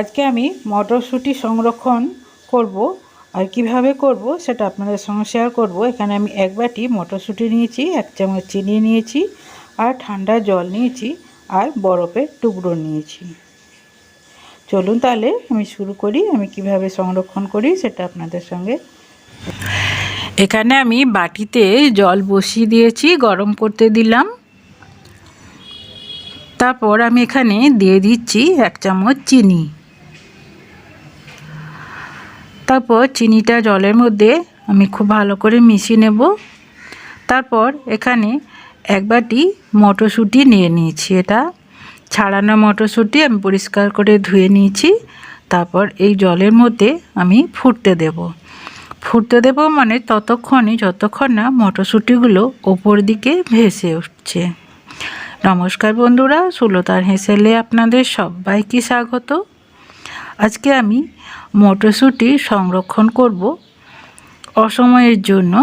আজকে আমি মটরশুঁটি সংরক্ষণ করব আর কীভাবে করব সেটা আপনাদের সঙ্গে শেয়ার করব। এখানে আমি এক বাটি মটরশুঁটি নিয়েছি, এক চামচ চিনি নিয়েছি আর ঠান্ডা জল নিয়েছি আর বরফের টুকরো নিয়েছি। চলুন তাহলে আমি শুরু করি, আমি কীভাবে সংরক্ষণ করি সেটা আপনাদের সঙ্গে। এখানে আমি বাটিতে জল বসিয়ে দিয়েছি, গরম করতে দিলাম। তারপর আমি এখানে দিয়ে দিচ্ছি এক চামচ চিনি। তারপর চিনিটা জলের মধ্যে আমি খুব ভালো করে মিশিয়ে নেব। তারপর এখানে এক বাটি মটরশুঁটি নিয়ে নিয়েছি এটা। ছাড়ানো মটরশুঁটি আমি পরিষ্কার করে ধুয়ে নিয়েছি। তারপর এই জলের মধ্যে আমি ফুটতে দেব। ফুটতে দেব মানে ততক্ষণই, যতক্ষণ না মটরশুঁটিগুলো ওপর দিকে ভেসে উঠছে। নমস্কার বন্ধুরা সুলতার হেসেলে আপনাদের সবাইকে স্বাগত। আজকে আমি মটরশুঁটি সংরক্ষণ করব অসময়ের জন্য।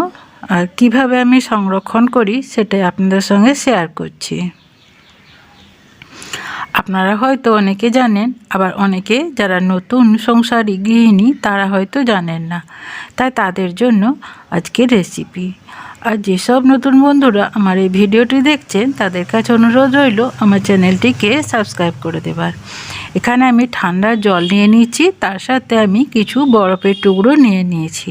আর কীভাবে আমি সংরক্ষণ করি সেটাই আপনাদের সঙ্গে শেয়ার করছি। আপনারা হয়তো অনেকে জানেন, আবার অনেকে যারা নতুন সংসারী গৃহিণী, তারা হয়তো জানেন না। তাই তাদের জন্য আজকে রেসিপি আর যেসব নতুন বন্ধুরা আমার এই ভিডিওটি দেখছেন, তাদের কাছে অনুরোধ রইল আমার চ্যানেলটিকে সাবস্ক্রাইব করে দেবার। এখানে আমি ঠান্ডা জল নিয়ে নিয়েছি, তার সাথে আমি কিছু বরফের টুকরো নিয়ে নিয়েছি।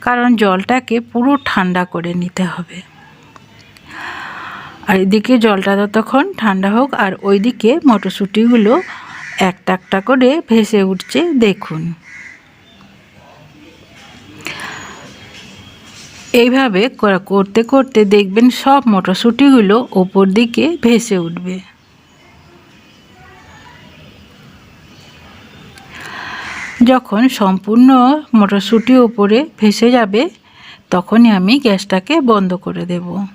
কারণ জলটাকে পুরো ঠান্ডা করে নিতে হবে। আর এদিকে জলটা ততক্ষণ ঠান্ডা হোক, আর ওইদিকে মটরশুঁটিগুলো একটা একটা করে ভেসে উঠছে, দেখুন। এইভাবে করতে করতে দেখবেন সব মটরশুঁটিগুলো ওপর দিকে ভেসে উঠবে। যখন সম্পূর্ণ মটরশুঁটি ওপরে ভেসে যাবে, তখনই আমি গ্যাসটাকে বন্ধ করে দেব।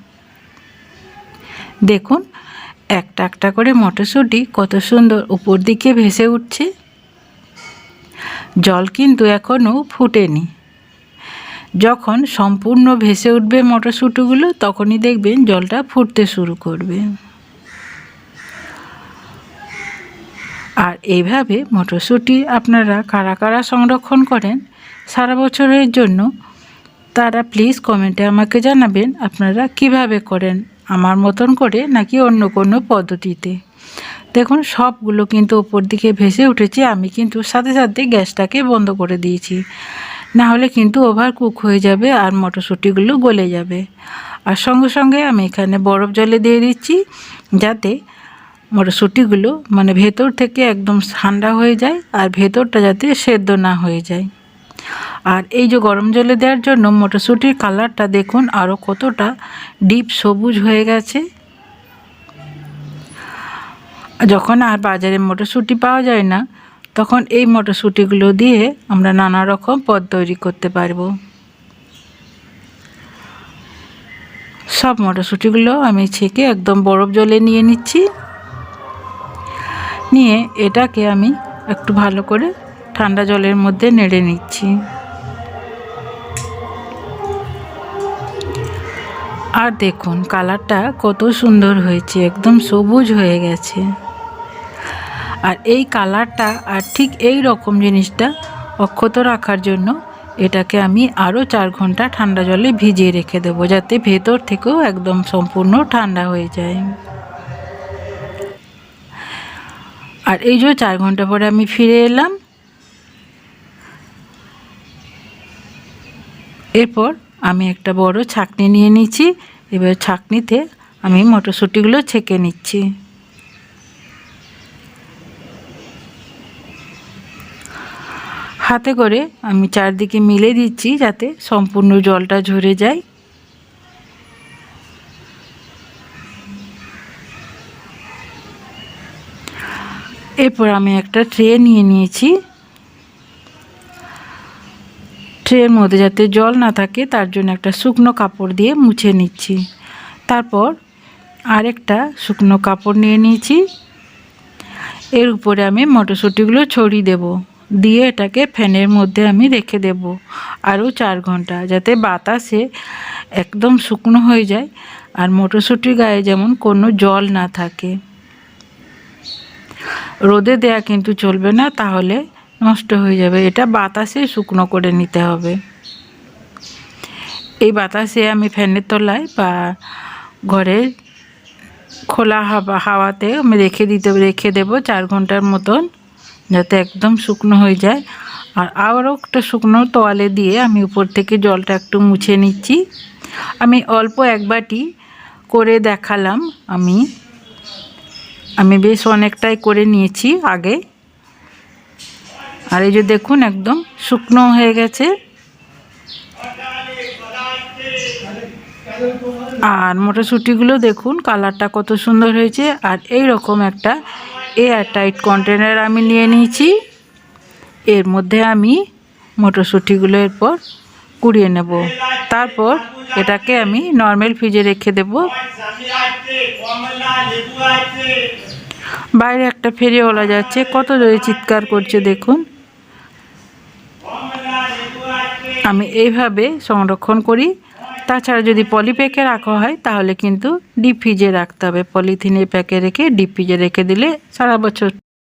দেখুন, একটা একটা করে মটরশুঁটি কত সুন্দর উপর দিকে ভেসে উঠছে। জল কিন্তু এখনও ফুটেনি। যখন সম্পূর্ণ ভেসে উঠবে মটরশুঁটিগুলো, তখনই দেখবেন জলটা ফুটতে শুরু করবে। আর এইভাবে মটরশুঁটি আপনারা কারা কারা সংরক্ষণ করেন সারা বছরের জন্য, তারা প্লিজ কমেন্টে আমাকে জানাবেন আপনারা কীভাবে করেন আমার মতন করে নাকি অন্য কোনো পদ্ধতিতে। দেখুন, সবগুলো কিন্তু ওপর দিকে ভেসে উঠেছে, আমি কিন্তু সাথে সাথে গ্যাসটাকে বন্ধ করে দিয়েছি। না হলে কিন্তু ওভার কুক হয়ে যাবে আর মটরশুঁটিগুলো গলে যাবে। আর সঙ্গে সঙ্গে আমি এখানে বরফ জলে দিয়ে দিচ্ছি, যাতে মটরশুঁটিগুলো মানে ভেতর থেকে একদম ঠান্ডা হয়ে যায় আর ভেতরটা যাতে সেদ্ধ না হয়ে যায়। আর এই যে গরম জলে দেওয়ার জন্য মটরশুঁটির কালারটা দেখুন আরও কতটা ডিপ সবুজ হয়ে গেছে। যখন আর বাজারে মটরশুঁটি পাওয়া যায় না, তখন এই মটরশুঁটিগুলো দিয়ে আমরা নানা রকম পদ তৈরি করতে পারব। সব মটরশুঁটিগুলো আমি ছেঁকে একদম বরফ জলে নিয়ে নিচ্ছি। নিয়ে এটাকে আমি একটু ভালো করে ঠান্ডা জলের মধ্যে নেড়ে নিচ্ছি। আর দেখুন, কালারটা কত সুন্দর হয়েছে, একদম সবুজ হয়ে গেছে। আর এই কালারটা আর ঠিক এই রকম জিনিসটা অক্ষত রাখার জন্য এটাকে আমি আরও চার ঘণ্টা ঠান্ডা জলে ভিজিয়ে রেখে দেবো, যাতে ভেতর থেকেও একদম সম্পূর্ণ ঠান্ডা হয়ে যায়। আর এই যে চার ঘণ্টা পরে আমি ফিরে এলাম। এরপর আমি একটা বড় ছাকনি নিয়ে নিচ্ছি এবার ছাকনিতে আমি মটরশুঁটিগুলো ছেঁকে নিচ্ছি। হাতে করে আমি চারদিকে মিলে দিচ্ছি যাতে সম্পূর্ণ জলটা ঝরে যায়। এরপর আমি একটা ট্রে নিয়ে নিয়েছি। ট্রের মধ্যে যাতে জল না থাকে, তার জন্য একটা শুকনো কাপড় দিয়ে মুছে নিচ্ছি। তারপর আরেকটা শুকনো কাপড় নিয়ে নিয়েছি। এর উপরে আমি মটরশুঁটিগুলো ছড়িয়ে দেব। দিয়ে এটাকে ফ্যানের মধ্যে আমি রেখে দেব আরও চার ঘণ্টা, যাতে বাতাসে একদম শুকনো হয়ে যায়। আর মটরশুঁটির গায়ে যেমন কোনো জল না থাকে। রোদে দেয়া কিন্তু চলবে না, তাহলে নষ্ট হয়ে যাবে। এটা বাতাসে শুকনো করে নিতে হবে। এই বাতাসে আমি ফ্যানের তলায় বা ঘরের খোলা হাওয়া, হাওয়াতে আমি রেখে দিতে, রেখে দেবো চার ঘণ্টার মতন, যাতে একদম শুকনো হয়ে যায়। আর আবারও একটা শুকনো তোয়ালে দিয়ে আমি উপর থেকে জলটা একটু মুছে নিচ্ছি। আমি অল্প এক বাটি করে দেখালাম আমি। আমি বেশ অনেকটাই করে নিয়েছি আগে। আর এই যে দেখুন একদম শুকনো হয়ে গেছে। আর মটরশুঁটিগুলো দেখুন কালারটা কত সুন্দর হয়েছে। আর এই রকম একটা এয়ার টাইট কন্টেনার আমি নিয়ে নিয়েছি। এর মধ্যে আমি মটরশুঁটিগুলো এরপর কুড়িয়ে নেব। তারপর এটাকে আমি নর্মাল ফ্রিজে রেখে দেব। বাইরে একটা ফেরিওয়ালা যাচ্ছে, কত জোরে চিৎকার করছে দেখুন। আমি এইভাবে সংরক্ষণ করি। তাছাড়া যদি পলি প্যাকে রাখা হয়, তাহলে কিন্তু ডিপ ফ্রিজে রাখতে হবে। পলিথিনের প্যাকে রেখে ডিপ ফ্রিজে রেখে দিলে সারা বছর